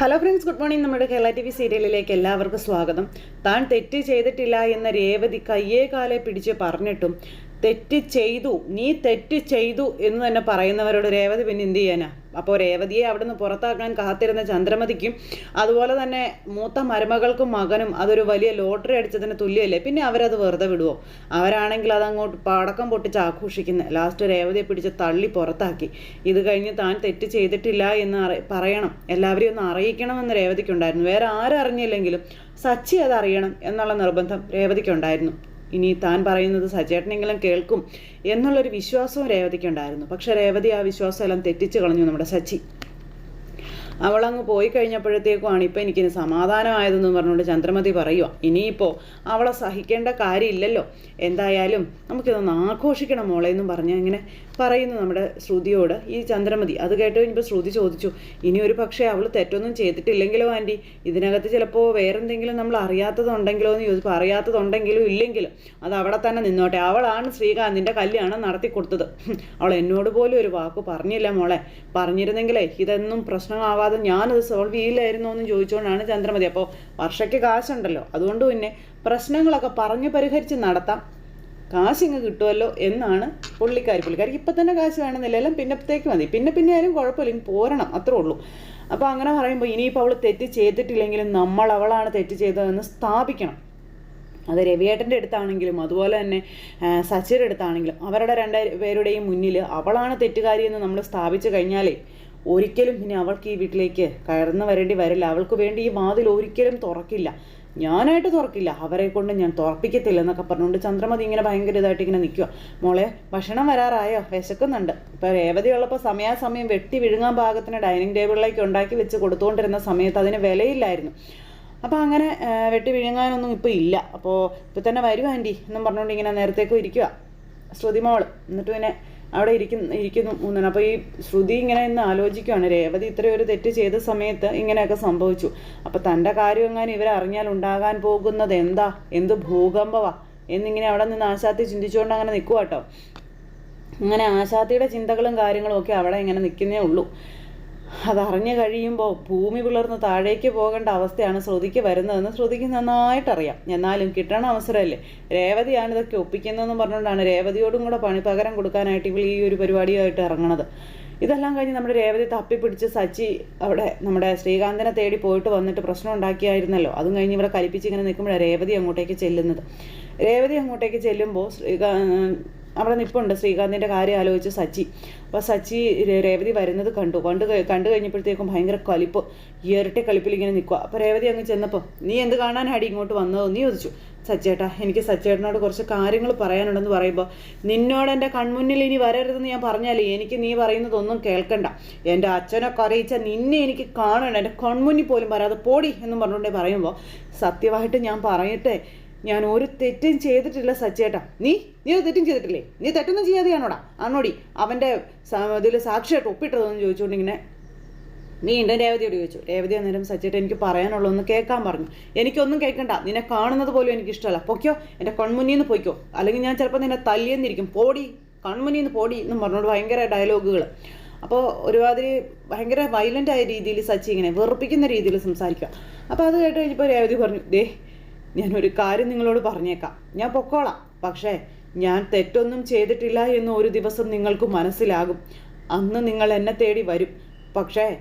Hello friends good morning നമ്മുടെ Kerala T V സീരിയലിലേക്ക് എല്ലാവർക്കും സ്വാഗതം. താൻ തെറ്റ് ചെയ്തിട്ടില്ല എന്ന രേവതി കയ്യേ കാലെ പിടിച്ച് പറഞ്ഞിട്ടും തെറ്റ് ചെയ്തു നീ തെറ്റ് ചെയ്തു എന്ന് തന്നെ പറയുന്നവരോട് രേവതി പിന്നെ എന്ത് ചെയ്യാനാ? അപ്പോൾ രേവതിയെ അവിടെ നിന്ന് പുറത്താക്കാൻ കാത്തിരുന്ന ചന്ദ്രമതിക്കും അതുപോലെ തന്നെ മൂത്ത മരുമകൾക്കും മകനും അതൊരു വലിയ ലോട്ടറി അടിച്ചതിന് തുല്യമല്ലേ? പിന്നെ അവരത് വെറുതെ വിടുവോ? അവരാണെങ്കിൽ അതങ്ങോട്ട് പടക്കം പൊട്ടിച്ച് ആഘോഷിക്കുന്നത് ലാസ്റ്റ് രേവതിയെ പിടിച്ച് തള്ളി പുറത്താക്കി. ഇത് കഴിഞ്ഞ് താൻ തെറ്റ് ചെയ്തിട്ടില്ല എന്ന് പറയണം. എല്ലാവരെയും ഒന്ന് അറിയിക്കണമെന്ന് രേവതിക്കുണ്ടായിരുന്നു. വേറെ ആരറിഞ്ഞില്ലെങ്കിലും സച്ചി അത് അറിയണം എന്നുള്ള നിർബന്ധം രേവതിക്കുണ്ടായിരുന്നു. ഇനി താൻ പറയുന്നത് സജേട്ടനെങ്കിലും കേൾക്കും എന്നുള്ളൊരു വിശ്വാസവും രേവതിക്കുണ്ടായിരുന്നു. പക്ഷേ രേവതി ആ വിശ്വാസമെല്ലാം തെറ്റിച്ച് കളഞ്ഞു നമ്മുടെ സച്ചി. അവളങ്ങ് പോയി കഴിഞ്ഞപ്പോഴത്തേക്കുമാണ് ഇപ്പം എനിക്കിന് സമാധാനമായതെന്ന് പറഞ്ഞുകൊണ്ട് ചന്ദ്രമതി പറയുക ഇനിയിപ്പോൾ അവളെ സഹിക്കേണ്ട കാര്യമില്ലല്ലോ. എന്തായാലും നമുക്കിതൊന്ന് ആഘോഷിക്കണം മോളെ എന്നും പറഞ്ഞ് ഇങ്ങനെ പറയുന്നു നമ്മുടെ ശ്രുതിയോട് ഈ ചന്ദ്രമതി. അത് കേട്ട് കഴിഞ്ഞപ്പോൾ ശ്രുതി ചോദിച്ചു ഇനി ഒരു പക്ഷേ അവൾ തെറ്റൊന്നും ചെയ്തിട്ടില്ലെങ്കിലോ ആന്റി? ഇതിനകത്ത് ചിലപ്പോൾ വേറെന്തെങ്കിലും നമ്മൾ അറിയാത്തതുണ്ടെങ്കിലോ എന്ന് ചോദിച്ചപ്പോൾ അറിയാത്തതുണ്ടെങ്കിലും ഇല്ലെങ്കിലും അത് അവിടെ തന്നെ നിന്നോട്ടെ. അവളാണ് ശ്രീകാന്തിന്റെ കല്യാണം നടത്തി കൊടുത്തത്. അവൾ എന്നോട് പോലും ഒരു വാക്ക് പറഞ്ഞില്ല മോളെ. പറഞ്ഞിരുന്നെങ്കിലേ ഇതൊന്നും പ്രശ്നമാവാതെ ഞാനത് സോൾവ് ചെയ്യില്ലായിരുന്നു എന്ന് ചോദിച്ചുകൊണ്ടാണ് ചന്ദ്രമതി. അപ്പോൾ വർഷയ്ക്ക് കാശുണ്ടല്ലോ. അതുകൊണ്ട് പിന്നെ പ്രശ്നങ്ങളൊക്കെ പറഞ്ഞ് പരിഹരിച്ച് നടത്താം. കാശിങ്ങ് കിട്ടുമല്ലോ എന്നാണ് പുള്ളിക്കാരി. പുള്ളിക്കാരി ഇപ്പം തന്നെ കാശ് വേണമെന്നില്ല. എല്ലാം പിന്നത്തേക്ക് മതി. പിന്നെ പിന്നെ ആയാലും കുഴപ്പമില്ല. ഇനി പോരണം. അത്രേ ഉള്ളൂ. അപ്പോൾ അങ്ങനെ പറയുമ്പോൾ ഇനിയിപ്പോൾ അവൾ തെറ്റ് ചെയ്തിട്ടില്ലെങ്കിലും നമ്മൾ അവളാണ് തെറ്റ് ചെയ്തതെന്ന് സ്ഥാപിക്കണം. അത് രവിയേട്ടന്റെ അടുത്താണെങ്കിലും അതുപോലെ തന്നെ സച്ചിയുടെ അടുത്താണെങ്കിലും അവരുടെ രണ്ട് പേരുടെയും മുന്നിൽ അവളാണ് തെറ്റുകാരി എന്ന് നമ്മൾ സ്ഥാപിച്ചു കഴിഞ്ഞാലേ ഒരിക്കലും പിന്നെ അവൾക്ക് ഈ വീട്ടിലേക്ക് കയറുന്ന വരേണ്ടി വരില്ല. അവൾക്ക് വേണ്ടി ഈ വാതിൽ ഒരിക്കലും തുറക്കില്ല. ഞാനായിട്ട് തുറക്കില്ല. അവരെ കൊണ്ട് ഞാൻ തുറപ്പിക്കത്തില്ല എന്നൊക്കെ പറഞ്ഞുകൊണ്ട് ചന്ദ്രമതി ഇങ്ങനെ ഭയങ്കര ഇതായിട്ട് ഇങ്ങനെ നിൽക്കുക മോളെ ഭക്ഷണം വരാറായോ? വിശക്കുന്നുണ്ട്. ഇപ്പോൾ രേവതി ഉള്ളപ്പോൾ സമയാസമയം വെട്ടി വിഴുങ്ങാൻ പാകത്തിന് ഡൈനിങ് ടേബിളിലേക്ക് ഉണ്ടാക്കി വെച്ച് കൊടുത്തുകൊണ്ടിരുന്ന സമയത്ത് അതിന് വിലയില്ലായിരുന്നു. അപ്പോൾ അങ്ങനെ വെട്ടി വിഴുങ്ങാനൊന്നും ഇപ്പോൾ ഇല്ല. അപ്പോൾ ഇപ്പോൾ തന്നെ വരും ആന്റി എന്നും പറഞ്ഞുകൊണ്ട് ഇങ്ങനെ നേരത്തേക്കും ഇരിക്കുക ശ്രുതി മോൾ എന്നിട്ട് പിന്നെ അവിടെ ഇരിക്കുന്ന ഇരിക്കുന്നു മൂന്നാണ് അപ്പോൾ ഈ ശ്രുതി ഇങ്ങനെ ഇന്ന് ആലോചിക്കുകയാണ് രേവതി ഇത്രയും ഒരു തെറ്റ് ചെയ്ത സമയത്ത് ഇങ്ങനെയൊക്കെ സംഭവിച്ചു. അപ്പോൾ തന്റെ കാര്യം എങ്ങാനും ഇവരറിഞ്ഞാൽ ഉണ്ടാകാൻ പോകുന്നത് എന്താ? എന്ത് ഭൂകമ്പവാ? എന്നിങ്ങനെ അവിടെ നിന്ന് ആശാത്തി ചിന്തിച്ചുകൊണ്ട് അങ്ങനെ നിൽക്കുക കേട്ടോ അങ്ങനെ ആശാത്തിയുടെ ചിന്തകളും കാര്യങ്ങളും ഒക്കെ അവിടെ ഇങ്ങനെ നിൽക്കുന്നേ ഉള്ളൂ. അതറിഞ്ഞു കഴിയുമ്പോൾ ഭൂമി പിളർന്ന് താഴേക്ക് പോകേണ്ട അവസ്ഥയാണ് ശ്രുതിക്ക് വരുന്നതെന്ന് ശ്രുതിക്ക് നന്നായിട്ടറിയാം. എന്നാലും കിട്ടണ അവസരമല്ലേ? രേവതിയാണ് ഇതൊക്കെ ഒപ്പിക്കുന്നതെന്ന് പറഞ്ഞുകൊണ്ടാണ് രേവതിയോടും കൂടെ പണി പകരം കൊടുക്കാനായിട്ട് ഇവൾ ഈ ഒരു പരിപാടിയായിട്ട് ഇറങ്ങണത്. ഇതെല്ലാം കഴിഞ്ഞ് നമ്മുടെ രേവതി തപ്പിപ്പിടിച്ച് സച്ചി അവിടെ നമ്മുടെ ശ്രീകാന്തനെ തേടി പോയിട്ട് വന്നിട്ട് പ്രശ്നം ഉണ്ടാക്കിയായിരുന്നല്ലോ. അതും കഴിഞ്ഞ് ഇവിടെ കലിപ്പിച്ച് ഇങ്ങനെ നിൽക്കുമ്പോഴാണ് രേവതി അങ്ങോട്ടേക്ക് ചെല്ലുന്നത്. രേവതി അങ്ങോട്ടേക്ക് ചെല്ലുമ്പോൾ ശ്രീകാ അവിടെ നിൽപ്പുണ്ട് ശ്രീകാന്തിന്റെ കാര്യം ആലോചിച്ച് സച്ചി. അപ്പോൾ സച്ചി രേവതി വരുന്നത് കണ്ടു. കണ്ടു കണ്ടു കഴിഞ്ഞപ്പോഴത്തേക്കും ഭയങ്കര കലിപ്പ്. ഇരട്ടി കലിപ്പിൽ ഇങ്ങനെ നിൽക്കുക അപ്പോൾ രേവതി അങ്ങ് ചെന്നപ്പോൾ നീ എന്ത് കാണാനാടി ഇങ്ങോട്ട് വന്നത്? നീ ചോദിച്ചു. സച്ചേട്ടാ എനിക്ക് സച്ചേട്ടനോട് കുറച്ച് കാര്യങ്ങൾ പറയാനുണ്ടെന്ന് പറയുമ്പോൾ നിന്നോട് എന്റെ കൺമുന്നിൽ ഇനി വരരുതെന്ന് ഞാൻ പറഞ്ഞാലേ എനിക്ക് നീ പറയുന്നതൊന്നും കേൾക്കണ്ട. എന്റെ അച്ഛനെ കരയിച്ച നിന്നെ എനിക്ക് കാണണം എന്റെ കൺമുന്നിൽ പോലും വരാതെ പോടി എന്നും പറഞ്ഞുകൊണ്ടേ പറയുമ്പോൾ സത്യമായിട്ട് ഞാൻ പറയട്ടെ ഞാൻ ഒരു തെറ്റും ചെയ്തിട്ടില്ല സച്ചേട്ടാ. നീ നീ ഒരു തെറ്റും ചെയ്തിട്ടില്ലേ? നീ തെറ്റൊന്നും ചെയ്യാതെയാണോടാ? അന്നോടി അവന്റെ ഇതിൽ സാക്ഷിയായിട്ട് ഒപ്പിട്ടതെന്ന് ചോദിച്ചുകൊണ്ട് ഇങ്ങനെ വീണ്ടും രേവതിയോട് ചോദിച്ചു. രേവതി അന്നേരം സച്ചേട്ടൻ എനിക്ക് പറയാനുള്ളതൊന്ന് കേൾക്കാൻ പറഞ്ഞു. എനിക്കൊന്നും കേൾക്കണ്ട. നിന്നെ കാണുന്നത് പോലും എനിക്ക് ഇഷ്ടമല്ല പൊയ്ക്കോ എന്റെ കൺമുന്നിൽ നിന്ന് പൊയ്ക്കോ. അല്ലെങ്കിൽ ഞാൻ ചിലപ്പോൾ നിന്നെ തല്ലിയെന്നിരിക്കും. പോടി കൺമുന്നിൽ നിന്ന് പോടി എന്ന് പറഞ്ഞുകൊണ്ട് ഭയങ്കര ഡയലോഗുകൾ അപ്പോൾ ഒരുമാതിരി ഭയങ്കര വയലന്റ് ആയ രീതിയിൽ സച്ചി ഇങ്ങനെ വെറുപ്പിക്കുന്ന രീതിയിൽ സംസാരിക്കുക. അപ്പോൾ അത് കേട്ട് കഴിഞ്ഞപ്പോൾ രേവതി പറഞ്ഞു ദേ ഞാൻ ഒരു കാര്യം നിങ്ങളോട് പറഞ്ഞേക്കാം. ഞാൻ പൊക്കോളാം. പക്ഷേ ഞാൻ തെറ്റൊന്നും ചെയ്തിട്ടില്ല എന്ന് ഒരു ദിവസം നിങ്ങൾക്ക് മനസ്സിലാകും. അന്ന് നിങ്ങൾ എന്നെ തേടി വരും. പക്ഷേ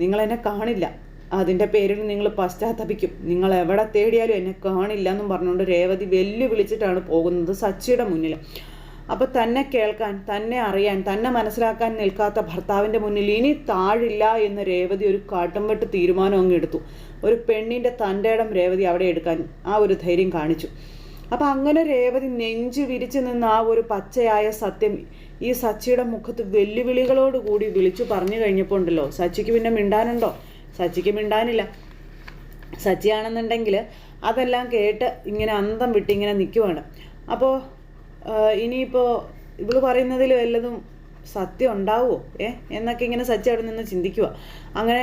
നിങ്ങൾ എന്നെ കാണില്ല. അതിന്റെ പേരിൽ നിങ്ങൾ പശ്ചാത്തപിക്കും. നിങ്ങൾ എവിടെ തേടിയാലും എന്നെ കാണില്ല എന്നും പറഞ്ഞുകൊണ്ട് രേവതി വെല്ലുവിളിച്ചിട്ടാണ് പോകുന്നത് സച്ചിയുടെ മുന്നിൽ. അപ്പോൾ തന്നെ കേൾക്കാൻ തന്നെ അറിയാൻ തന്നെ മനസ്സിലാക്കാൻ നിൽക്കാത്ത ഭർത്താവിന്റെ മുന്നിൽ ഇനി താഴില്ല എന്ന് രേവതി ഒരു കാട്ടുംവെട്ട് തീരുമാനം അങ്ങ് എടുത്തു. ഒരു പെണ്ണിന്റെ തന്റെ ഇടം രേവതി അവിടെ എടുക്കാൻ ആ ഒരു ധൈര്യം കാണിച്ചു. അപ്പം അങ്ങനെ രേവതി നെഞ്ചു വിരിച്ചു നിന്ന് ആ ഒരു പച്ചയായ സത്യം ഈ സച്ചിയുടെ മുഖത്ത് വെല്ലുവിളികളോടുകൂടി വിളിച്ചു പറഞ്ഞു കഴിഞ്ഞപ്പോൾ ഉണ്ടല്ലോ സച്ചിക്ക് പിന്നെ മിണ്ടാനുണ്ടോ? സച്ചിക്ക് മിണ്ടാനില്ല. സച്ചിയാണെന്നുണ്ടെങ്കിൽ അതെല്ലാം കേട്ട് ഇങ്ങനെ അന്തം വിട്ട് ഇങ്ങനെ നിൽക്കുവാണ് അപ്പോൾ ഇനിയിപ്പോൾ ഇവൾ പറയുന്നതിൽ വല്ലതും സത്യം ഉണ്ടാവുമോ ഏ? എന്നൊക്കെ ഇങ്ങനെ സച്ചി അവിടെ നിന്ന് ചിന്തിക്കുക അങ്ങനെ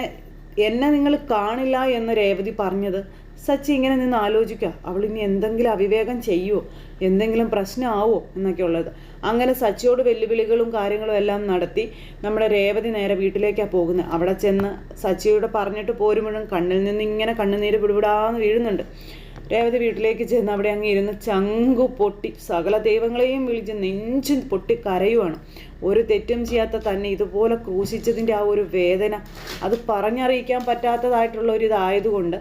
എന്നെ നിങ്ങൾ കാണില്ല എന്ന് രേവതി പറഞ്ഞത്. സച്ചി ഇങ്ങനെ നിന്ന് ആലോചിക്കുക. അവൾ ഇനി എന്തെങ്കിലും അവിവേകം ചെയ്യുമോ എന്തെങ്കിലും പ്രശ്നമാവോ? എന്നൊക്കെ ഉള്ളത്. അങ്ങനെ സച്ചിയോട് വെല്ലുവിളികളും കാര്യങ്ങളും എല്ലാം നടത്തി നമ്മുടെ രേവതി നേരെ വീട്ടിലേക്കാണ് പോകുന്നത് അവിടെ ചെന്ന് സച്ചിയോട് പറഞ്ഞിട്ട് പോരുമ്പോഴും കണ്ണിൽ നിന്ന് ഇങ്ങനെ കണ്ണുനീര് പിടിവിടാന്ന് വീഴുന്നുണ്ട്. രേവതി വീട്ടിലേക്ക് ചെന്ന് അവിടെ അങ്ങ് ഇരുന്ന് ചങ്കു പൊട്ടി സകല ദൈവങ്ങളെയും വിളിച്ച് നെഞ്ചു പൊട്ടി കരയുവാണ്. ഒരു തെറ്റും ചെയ്യാത്ത തന്നെ ഇതുപോലെ ക്രൂശിച്ചതിന്റെ ആ ഒരു വേദന അത് പറഞ്ഞറിയിക്കാൻ പറ്റാത്തതായിട്ടുള്ള ഒരു ഇതായതുകൊണ്ട്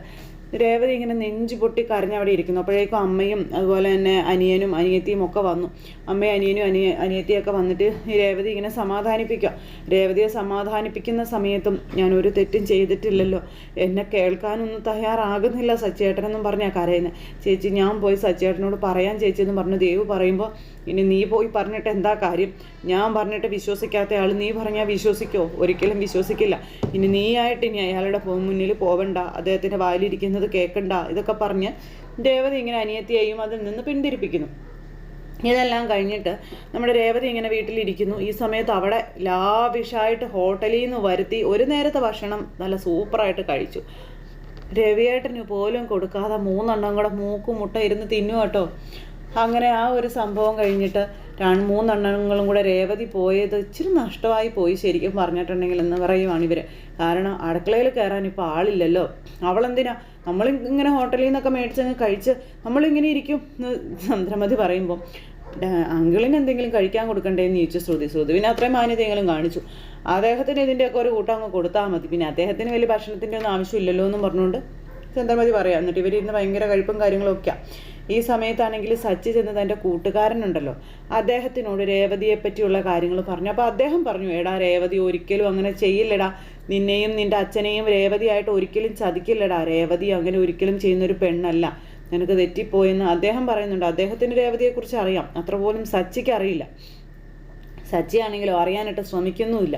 രേവതി ഇങ്ങനെ നെഞ്ചു പൊട്ടി കരഞ്ഞവിടെ ഇരിക്കുന്നു. അപ്പോഴേക്കും അമ്മയും അതുപോലെ തന്നെ അനിയനും അനിയത്തിയും ഒക്കെ വന്നു. അമ്മയും അനിയനും അനിയ അനിയത്തിയൊക്കെ വന്നിട്ട് രേവതി ഇങ്ങനെ സമാധാനിപ്പിക്കുക. രേവതിയെ സമാധാനിപ്പിക്കുന്ന സമയത്തും ഞാൻ ഒരു തെറ്റും ചെയ്തിട്ടില്ലല്ലോ. എന്നെ കേൾക്കാനൊന്നും തയ്യാറാകുന്നില്ല സച്ചേട്ടനെന്നും പറഞ്ഞാൽ കരയുന്നത് ചേച്ചി ഞാൻ പോയി സച്ചേട്ടനോട് പറയാൻ ചേച്ചി എന്ന് പറഞ്ഞു. ദേവ് പറയുമ്പോൾ ഇനി നീ പോയി പറഞ്ഞിട്ട് എന്താ കാര്യം? ഞാൻ പറഞ്ഞിട്ട് വിശ്വസിക്കാത്ത ആൾ നീ പറഞ്ഞാൽ വിശ്വസിക്കോ? ഒരിക്കലും വിശ്വസിക്കില്ല. ഇനി നീയായിട്ട് ഇനി അയാളുടെ മുന്നിൽ പോവണ്ട. അദ്ദേഹത്തിന്റെ വായിലിരിക്കുന്നത് കേൾക്കണ്ട ഇതൊക്കെ പറഞ്ഞ് ദേവത ഇങ്ങനെ അനിയത്തിയെയും അതിൽ നിന്ന് പിന്തിരിപ്പിക്കുന്നു. ഇതെല്ലാം കഴിഞ്ഞിട്ട് നമ്മുടെ രേവതി ഇങ്ങനെ വീട്ടിലിരിക്കുന്നു. ഈ സമയത്ത് അവിടെ ലാവിഷായിട്ട് ഹോട്ടലിൽ നിന്ന് വരുത്തി ഒരു നേരത്തെ ഭക്ഷണം നല്ല സൂപ്പറായിട്ട് കഴിച്ചു. രവിയേട്ടന് പോലും കൊടുക്കാതെ മൂന്നെണ്ണം കൂടെ മൂക്കും മുട്ട ഇരുന്ന് തിന്നു കേട്ടോ. അങ്ങനെ ആ ഒരു സംഭവം കഴിഞ്ഞിട്ട് രണ്ട് മൂന്നെണ്ണങ്ങളും കൂടെ രേവതി പോയത് ഇച്ചിരി നഷ്ടമായി പോയി ശരിക്കും പറഞ്ഞിട്ടുണ്ടെങ്കിൽ എന്ന് പറയുവാണ് ഇവർ കാരണം അടുക്കളയിൽ കയറാൻ ഇപ്പോൾ ആളില്ലല്ലോ. അവളെന്തിനാ? നമ്മൾ ഇങ്ങനെ ഹോട്ടലിൽ നിന്നൊക്കെ മേടിച്ചങ്ങ് കഴിച്ച് നമ്മളിങ്ങനെ ഇരിക്കും എന്ന് ചന്ദ്രമതി പറയുമ്പോൾ അങ്കിളിന് എന്തെങ്കിലും കഴിക്കാൻ കൊടുക്കണ്ടേന്ന് ചോദിച്ചു ശ്രുതി. ശ്രുതി പിന്നെ അത്രയും മാന്യതയെങ്കിലും കാണിച്ചു. അദ്ദേഹത്തിന് ഇതിന്റെയൊക്കെ ഒരു കൂട്ടം അങ്ങ് കൊടുത്താൽ മതി. പിന്നെ അദ്ദേഹത്തിന് വലിയ ഭക്ഷണത്തിന്റെ ഒന്നും ആവശ്യമില്ലല്ലോ എന്നും പറഞ്ഞുകൊണ്ട് ചന്ദ്രമതി പറയാം. എന്നിട്ട് ഇവരിന്ന് ഭയങ്കര കഴിപ്പും കാര്യങ്ങളൊക്കെയാണ് ഈ സമയത്താണെങ്കിൽ സച്ചി ചെന്ന് തന്റെ കൂട്ടുകാരനുണ്ടല്ലോ. അദ്ദേഹത്തിനോട് രേവതിയെ പറ്റിയുള്ള കാര്യങ്ങൾ പറഞ്ഞു. അപ്പോൾ അദ്ദേഹം പറഞ്ഞു എടാ രേവതി ഒരിക്കലും അങ്ങനെ ചെയ്യില്ലടാ. നിന്നെയും നിന്റെ അച്ഛനെയും രേവതിയായിട്ട് ഒരിക്കലും ചതിക്കില്ലടാ. രേവതി അങ്ങനെ ഒരിക്കലും ചെയ്യുന്നൊരു പെണ്ണല്ല. നിനക്ക് തെറ്റിപ്പോയെന്ന് അദ്ദേഹം പറയുന്നുണ്ട്. അദ്ദേഹത്തിന് രേവതിയെക്കുറിച്ച് അറിയാം. അത്ര പോലും സച്ചിക്ക് അറിയില്ല. സച്ചി ആണെങ്കിലോ അറിയാനായിട്ട് ശ്രമിക്കുന്നുമില്ല.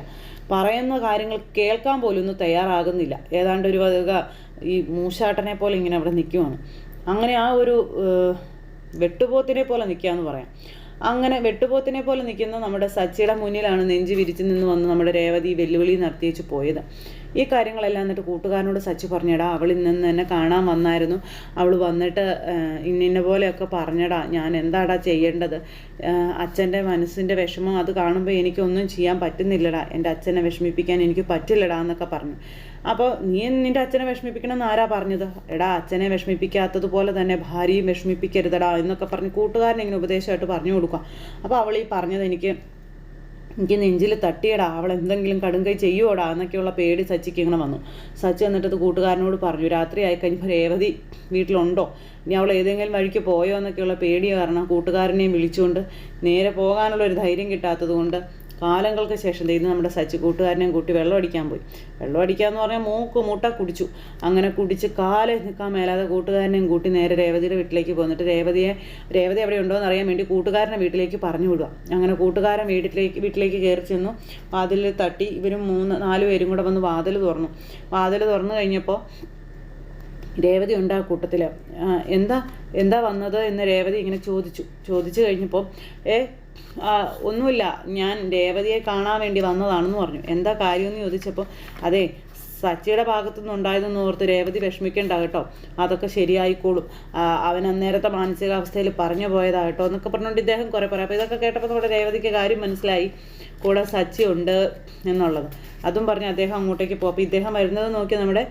പറയുന്ന കാര്യങ്ങൾ കേൾക്കാൻ പോലും ഒന്നും തയ്യാറാകുന്നില്ല. ഏതാണ്ട് ഒരു വക ഈ മൂശാട്ടനെ പോലെ ഇങ്ങനെ അവിടെ നിൽക്കുവാണ് അങ്ങനെ ആ ഒരു വെട്ടുപോത്തിനെ പോലെ നിൽക്കുകയെന്ന് പറയാം. അങ്ങനെ വെട്ടുപോത്തിനെ പോലെ നിൽക്കുന്ന നമ്മുടെ സച്ചിയുടെ മുന്നിലാണ് നെഞ്ചു വിരിച്ചു നിന്ന് വന്ന് നമ്മുടെ രേവതി വെല്ലുവിളി നടത്തിയേച്ച് പോയത്. ഈ കാര്യങ്ങളെല്ലാം എന്നിട്ട് കൂട്ടുകാരനോട് സച്ചി പറഞ്ഞടാ അവൾ ഇന്ന് തന്നെ കാണാൻ വന്നായിരുന്നു. അവൾ വന്നിട്ട് ഇന്നിന്ന പോലെയൊക്കെ പറഞ്ഞടാ ഞാൻ എന്താടാ ചെയ്യേണ്ടത്? അച്ഛന്റെ മനസ്സിന്റെ വിഷമം അത് കാണുമ്പോൾ എനിക്കൊന്നും ചെയ്യാൻ പറ്റുന്നില്ലടാ. എന്റെ അച്ഛനെ വിഷമിപ്പിക്കാൻ എനിക്ക് പറ്റില്ലടാ എന്നൊക്കെ പറഞ്ഞു. അപ്പോൾ നീ നിന്റെ അച്ഛനെ വിഷമിപ്പിക്കണമെന്ന് ആരാ പറഞ്ഞത്? എടാ അച്ഛനെ വിഷമിപ്പിക്കാത്തതുപോലെ തന്നെ ഭാര്യയും വിഷമിപ്പിക്കരുതടാ എന്നൊക്കെ പറഞ്ഞ് കൂട്ടുകാരനെ ഇങ്ങനെ ഉപദേശമായിട്ട് പറഞ്ഞു കൊടുക്കുക. അപ്പോൾ അവൾ ഈ പറഞ്ഞത് എനിക്ക് എനിക്ക് നെഞ്ചിൽ തട്ടിയടാ അവൾ എന്തെങ്കിലും കടുങ്കൈ ചെയ്യുവോടാ എന്നൊക്കെയുള്ള പേടി സച്ചിക്ക് ഇങ്ങനെ വന്നു. സച്ചി എന്നിട്ട് കൂട്ടുകാരനോട് പറഞ്ഞു രാത്രി ആയി കഴിഞ്ഞപ്പോൾ രേവതി വീട്ടിലുണ്ടോ? ഇനി അവൾ ഏതെങ്കിലും വഴിക്ക് പോയോ? എന്നൊക്കെയുള്ള പേടി കാരണം കൂട്ടുകാരനെയും വിളിച്ചുകൊണ്ട് നേരെ പോകാനുള്ള ഒരു ധൈര്യം കിട്ടാത്തത് കൊണ്ട് കാലങ്ങൾക്ക് ശേഷം ഇന്ന് നമ്മുടെ സച്ച് കൂട്ടുകാരനെയും കൂട്ടി വെള്ളം അടിക്കാൻ പോയി. വെള്ളം അടിക്കാന്ന് പറഞ്ഞാൽ മൂക്ക് മുട്ട കുടിച്ചു. അങ്ങനെ കുടിച്ച് കാൽ നിൽക്കാൻ മേലാതെ കൂട്ടുകാരനെയും കൂട്ടി നേരെ രേവതിയുടെ വീട്ടിലേക്ക് പോന്നിട്ട് രേവതിയെ രേവതി എവിടെ ഉണ്ടോ എന്ന് അറിയാൻ വേണ്ടി കൂട്ടുകാരനെ വീട്ടിലേക്ക് പറഞ്ഞു വിടുക. അങ്ങനെ കൂട്ടുകാരൻ വീട്ടിലേക്ക് വീട്ടിലേക്ക് കയറി ചെന്നു. വാതിൽ തട്ടി ഇവരും മൂന്ന് നാല് പേരും കൂടെ വന്ന് വാതിൽ തുറന്നു. വാതിൽ തുറന്നു കഴിഞ്ഞപ്പോൾ രേവതി ഉണ്ട് ആ കൂട്ടത്തിൽ എന്താ എന്താ വന്നത് എന്ന് രേവതി ഇങ്ങനെ ചോദിച്ചു. ചോദിച്ചു കഴിഞ്ഞപ്പോൾ ഏ ഒന്നുമില്ല. ഞാൻ രേവതിയെ കാണാൻ വേണ്ടി വന്നതാണെന്ന് പറഞ്ഞു. എന്താ കാര്യമെന്ന് ചോദിച്ചപ്പോൾ അതെ സച്ചിയുടെ ഭാഗത്തുനിന്ന് ഉണ്ടായതെന്ന് ഓർത്ത് രേവതി വിഷമിക്കേണ്ട കേട്ടോ. അതൊക്കെ ശരിയായിക്കോളും. അവൻ അന്നേരത്തെ മാനസികാവസ്ഥയിൽ പറഞ്ഞു പോയതാ കേട്ടോ എന്നൊക്കെ പറഞ്ഞുകൊണ്ട് ഇദ്ദേഹം കുറേ പറയാം. അപ്പോൾ ഇതൊക്കെ കേട്ടപ്പോൾ നമ്മുടെ രേവതിക്ക് കാര്യം മനസ്സിലായി. കൂടെ സച്ചി ഉണ്ട് എന്നുള്ളത്. അതും പറഞ്ഞ് അദ്ദേഹം അങ്ങോട്ടേക്ക് പോകും അപ്പോൾ ഇദ്ദേഹം വരുന്നത് നോക്കി നമ്മുടെ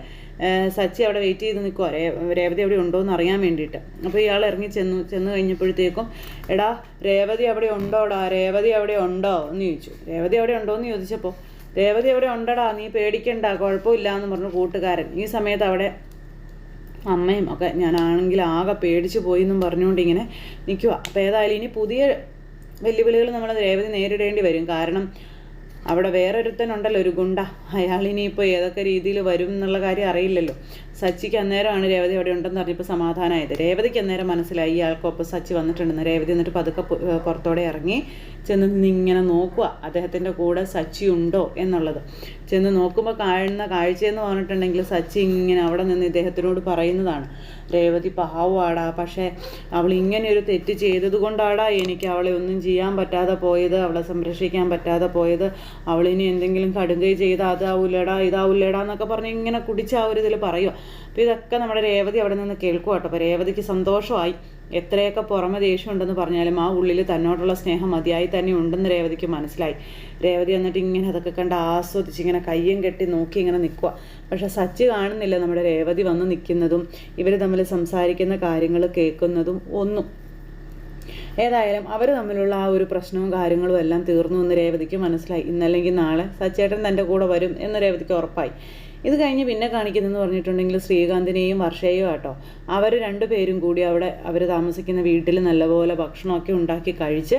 സച്ചി അവിടെ വെയിറ്റ് ചെയ്ത് നിൽക്കുക രേ രേവതി അവിടെ ഉണ്ടോ എന്ന് അറിയാൻ വേണ്ടിയിട്ട്. അപ്പോൾ ഇയാൾ ഇറങ്ങി ചെന്നു ചെന്ന് കഴിഞ്ഞപ്പോഴത്തേക്കും എടാ രേവതി അവിടെ ഉണ്ടോടാ? രേവതി അവിടെ ഉണ്ടോ? എന്ന് ചോദിച്ചു. രേവതി അവിടെ ഉണ്ടോ എന്ന് ചോദിച്ചപ്പോൾ രേവതി അവിടെ ഉണ്ടടാ നീ പേടിക്കണ്ട കുഴപ്പമില്ല എന്ന് പറഞ്ഞു കൂട്ടുകാരൻ. ഈ സമയത്ത് അവിടെ അമ്മയും ഒക്കെ ഞാനാണെങ്കിൽ ആകെ പേടിച്ചു പോയി എന്നും പറഞ്ഞുകൊണ്ട് ഇങ്ങനെ നിൽക്കുക അപ്പോൾ ഏതായാലും ഇനി പുതിയ വെല്ലുവിളികൾ നമ്മൾ രേവതി നേരിടേണ്ടി വരും. കാരണം അവിടെ വേറൊരുത്തനുണ്ടല്ലോ ഒരു ഗുണ്ട. അയാളിനിയിപ്പോൾ ഏതൊക്കെ രീതിയിൽ വരും എന്നുള്ള കാര്യം അറിയില്ലല്ലോ. സച്ചിക്ക് അന്നേരമാണ് രേവതി അവിടെ ഉണ്ടെന്ന് പറഞ്ഞപ്പോൾ സമാധാനമായത്. രേവതിക്ക് അന്നേരം മനസ്സിലായി ഇയാൾക്കൊപ്പം സച്ചി വന്നിട്ടുണ്ടെന്ന്. രേവതി എന്നിട്ട് പതുക്കെ പുറത്തോടെ ഇറങ്ങി ചെന്ന് ഇങ്ങനെ നോക്കുക അദ്ദേഹത്തിന്റെ കൂടെ സച്ചി ഉണ്ടോ എന്നുള്ളത്. ചെന്ന് നോക്കുമ്പോൾ കാണുന്ന കാഴ്ചയെന്ന് പറഞ്ഞിട്ടുണ്ടെങ്കിൽ സച്ചി ഇങ്ങനെ അവിടെ നിന്ന് ഇദ്ദേഹത്തിനോട് പറയുന്നതാണ്. രേവതി പാവമാടാ പക്ഷേ അവൾ ഇങ്ങനെ ഒരു തെറ്റ് ചെയ്തത് കൊണ്ടാടാ എനിക്ക് അവളെ ഒന്നും ചെയ്യാൻ പറ്റാതെ പോയത് അവളെ സംരക്ഷിക്കാൻ പറ്റാതെ പോയത്. അവളിനി എന്തെങ്കിലും കടുങ്കൈ ചെയ്ത് അതാവൂലടാ ഇതാവൂലടാ എന്നൊക്കെ പറഞ്ഞ് ഇങ്ങനെ കുടിച്ച് ആ ഒരു ഇതിൽ പറയുക. അപ്പോൾ ഇതൊക്കെ നമ്മുടെ രേവതി അവിടെ നിന്ന് കേൾക്കുക കേട്ടോ. അപ്പോൾ രേവതിക്ക് സന്തോഷമായി. എത്രയൊക്കെ പുറമെ ദേഷ്യം ഉണ്ടെന്ന് പറഞ്ഞാലും ആ ഉള്ളിൽ തന്നോടുള്ള സ്നേഹം മതിയായി തന്നെ ഉണ്ടെന്ന് രേവതിക്ക് മനസ്സിലായി. രേവതി എന്നിട്ട് ഇങ്ങനെ അതൊക്കെ കണ്ട് ആസ്വദിച്ച് ഇങ്ങനെ കയ്യും കെട്ടി നോക്കി ഇങ്ങനെ നിൽക്കുക പക്ഷെ സച്ച് കാണുന്നില്ല നമ്മുടെ രേവതി വന്ന് നിൽക്കുന്നതും ഇവർ തമ്മിൽ സംസാരിക്കുന്ന കാര്യങ്ങൾ കേൾക്കുന്നതും ഒന്നും. ഏതായാലും അവർ തമ്മിലുള്ള ആ ഒരു പ്രശ്നവും കാര്യങ്ങളും എല്ലാം തീർന്നു എന്ന് രേവതിക്ക് മനസ്സിലായി. ഇന്നല്ലെങ്കിൽ നാളെ സച്ചേട്ടൻ തന്റെ കൂടെ വരും എന്ന് രേവതിക്ക് ഉറപ്പായി. ഇത് കഴിഞ്ഞ് പിന്നെ കാണിക്കുന്നതെന്ന് പറഞ്ഞിട്ടുണ്ടെങ്കിൽ ശ്രീകാന്തിനെയും വർഷയെയും ആട്ടോ. അവർ രണ്ടുപേരും കൂടി അവിടെ അവർ താമസിക്കുന്ന വീട്ടിൽ നല്ലപോലെ ഭക്ഷണമൊക്കെ ഉണ്ടാക്കി കഴിച്ച്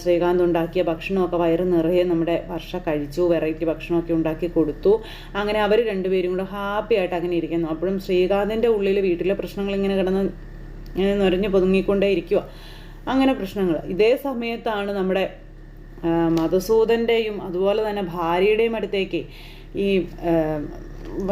ശ്രീകാന്ത് ഉണ്ടാക്കിയ ഭക്ഷണമൊക്കെ വയറ് നിറയെ നമ്മുടെ വർഷ കഴിച്ചു വെറൈറ്റി ഭക്ഷണമൊക്കെ ഉണ്ടാക്കി കൊടുത്തു. അങ്ങനെ അവർ രണ്ടുപേരും കൂടെ ഹാപ്പി ആയിട്ട് അങ്ങനെ ഇരിക്കുന്നു. അപ്പോഴും ശ്രീകാന്തിന്റെ ഉള്ളിൽ വീട്ടിലെ പ്രശ്നങ്ങൾ ഇങ്ങനെ കിടന്ന് ഇങ്ങനെ നിറഞ്ഞു പൊതുങ്ങിക്കൊണ്ടേ ഇരിക്കുക അങ്ങനെ പ്രശ്നങ്ങൾ ഇതേ സമയത്താണ് നമ്മുടെ മധുസൂദന്റെയും അതുപോലെ തന്നെ ഭാര്യയുടെയും അടുത്തേക്ക് ഈ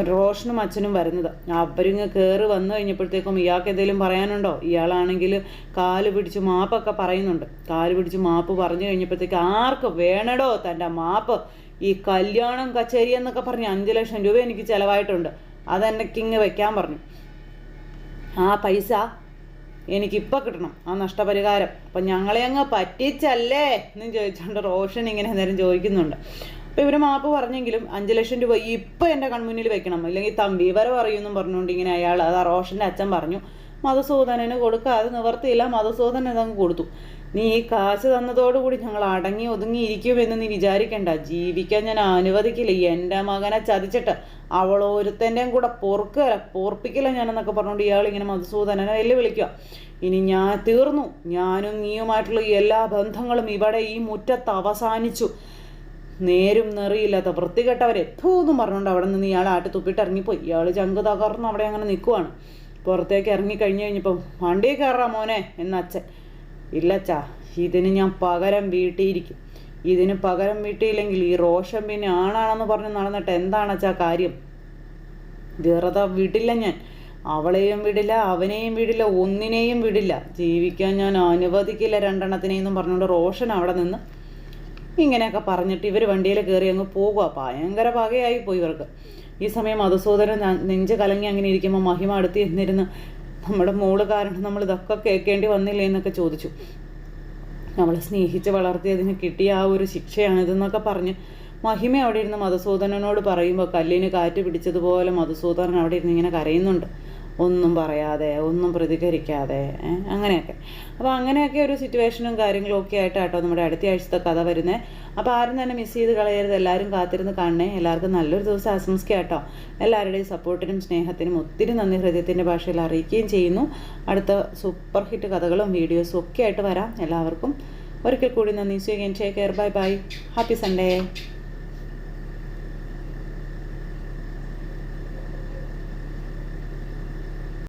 റോഷനും അച്ഛനും വരുന്നത്. അവരിങ്ങ് കയറി വന്നു കഴിഞ്ഞപ്പോഴത്തേക്കും ഇയാൾക്ക് എന്തെങ്കിലും പറയാനുണ്ടോ? ഇയാളാണെങ്കിൽ കാൽ പിടിച്ച് മാപ്പൊക്കെ പറയുന്നുണ്ട്. കാൽ പിടിച്ച് മാപ്പ് പറഞ്ഞു കഴിഞ്ഞപ്പോഴത്തേക്ക് ആർക്ക് വേണടോ തന്റെ മാപ്പ്? ഈ കല്യാണം കച്ചേരി എന്നൊക്കെ പറഞ്ഞ് അഞ്ച് ലക്ഷം രൂപ എനിക്ക് ചിലവായിട്ടുണ്ട്. അതെനിക്കിങ്ങ് വെക്കാൻ പറഞ്ഞു. ആ പൈസ എനിക്കിപ്പോൾ കിട്ടണം. ആ നഷ്ടപരിഹാരം. അപ്പം ഞങ്ങളെ അങ്ങ് പറ്റിച്ചല്ലേ? എന്നും ചോദിച്ചുകൊണ്ട് റോഷൻ ഇങ്ങനെ നേരം ചോദിക്കുന്നുണ്ട്. അപ്പോൾ ഇവർ മാപ്പ് പറഞ്ഞെങ്കിലും അഞ്ച് ലക്ഷം രൂപ ഇപ്പോൾ എന്റെ കൺമുന്നിൽ വെക്കണം. ഇല്ലെങ്കിൽ തമ്പി വരെ പറയുമെന്നും പറഞ്ഞുകൊണ്ട് ഇങ്ങനെ അയാൾ അത് ആ റോഷന്റെ അച്ഛൻ പറഞ്ഞു. മധുസൂദനന് കൊടുക്കാതെ നിവർത്തിയില്ല. മധുസൂദന അതങ്ങ് കൊടുത്തു. നീ ഈ കാശ് തന്നതോടുകൂടി ഞങ്ങൾ അടങ്ങി ഒതുങ്ങിയിരിക്കുമെന്ന് നീ വിചാരിക്കണ്ട. ജീവിക്കാൻ ഞാൻ അനുവദിക്കില്ല. എന്റെ മകനെ ചതിച്ചിട്ട് അവൾ കൂടെ പൊറുക്കല പൊറപ്പിക്കില്ല ഞാനെന്നൊക്കെ പറഞ്ഞുകൊണ്ട് ഇയാൾ ഇങ്ങനെ മധുസൂദനനെ വെല്ലുവിളിക്കുക. ഇനി ഞാൻ തീർന്നു. ഞാനും നീയുമായിട്ടുള്ള എല്ലാ ബന്ധങ്ങളും ഇവിടെ ഈ മുറ്റത്ത് അവസാനിച്ചു. നേരും നെറിയില്ലാത്ത വൃത്തികെട്ടവരെ. എത്തൂന്നും പറഞ്ഞുകൊണ്ട് അവിടെ നിന്ന് ഇയാൾ ആട്ടി തുപ്പിട്ട് ഇറങ്ങിപ്പോയി. ഇയാൾ ചങ്ക് തകർന്ന് അവിടെ അങ്ങനെ നിൽക്കുവാണ് പുറത്തേക്ക് ഇറങ്ങി കഴിഞ്ഞ് കഴിഞ്ഞപ്പം വണ്ടി കയറാം മോനെ എന്ന അച്ഛൻ. ഇല്ലച്ചാ ഇതിന് ഞാൻ പകരം വീട്ടിയിരിക്കും. ഇതിന് പകരം വീട്ടിയില്ലെങ്കിൽ ഈ റോഷൻ പിന്നെ ആണാണെന്ന് പറഞ്ഞ് നടന്നിട്ട് എന്താണച്ചാ കാര്യം? വെറുതെ വിടില്ല ഞാൻ. അവളെയും വിടില്ല അവനെയും വിടില്ല ഒന്നിനെയും വിടില്ല. ജീവിക്കാൻ ഞാൻ അനുവദിക്കില്ല രണ്ടെണ്ണത്തിനെയും പറഞ്ഞുകൊണ്ട് റോഷൻ അവിടെ നിന്ന് ഇങ്ങനെയൊക്കെ പറഞ്ഞിട്ട് ഇവർ വണ്ടിയിൽ കയറി അങ്ങ് പോകുക ഭയങ്കര പകയായി പോയി ഇവർക്ക്. ഈ സമയം മധുസൂദനൻ നെഞ്ച് കലങ്ങി അങ്ങനെ ഇരിക്കുമ്പോൾ മഹിമ അടുത്ത് എന്നിരുന്ന് നമ്മുടെ മോൾ കാരണം നമ്മൾ ഇതൊക്കെ കേൾക്കേണ്ടി വന്നില്ലേ എന്നൊക്കെ ചോദിച്ചു. നമ്മളെ സ്നേഹിച്ച് വളർത്തിയതിന് കിട്ടിയ ആ ഒരു ശിക്ഷയാണിതെന്നൊക്കെ പറഞ്ഞ് മഹിമ അവിടെ ഇരുന്ന് മധുസൂദനനോട് പറയുമ്പോൾ കല്ലിന് കാറ്റ് പിടിച്ചതുപോലെ മധുസൂദനൻ അവിടെ ഇരുന്ന് ഇങ്ങനെ കരയുന്നുണ്ട്. ഒന്നും പറയാതെ ഒന്നും പ്രതികരിക്കാതെ അങ്ങനെയൊക്കെ. അപ്പോൾ അങ്ങനെയൊക്കെ ഒരു സിറ്റുവേഷനും കാര്യങ്ങളും ഒക്കെ ആയിട്ടാട്ടോ നമ്മുടെ അടുത്ത ആഴ്ചത്തെ കഥ വരുന്നത് അപ്പോൾ ആരും തന്നെ മിസ് ചെയ്ത് കളയരുത്. എല്ലാവരും കാത്തിരുന്ന് കാണണേ. എല്ലാവർക്കും നല്ലൊരു ദിവസം ആശംസിക്കുക കേട്ടോ എല്ലാവരുടെയും സപ്പോർട്ടിനും സ്നേഹത്തിനും ഒത്തിരി നന്ദി. ഹൃദയത്തിന്റെ ഭാഷയിൽ അറിയിക്കുകയും ചെയ്യുന്നു. അടുത്ത സൂപ്പർ ഹിറ്റ് കഥകളും വീഡിയോസും ഒക്കെ ആയിട്ട് വരാം. എല്ലാവർക്കും ഒരിക്കൽ കൂടി നന്ദി. Take care bye bye happy Sunday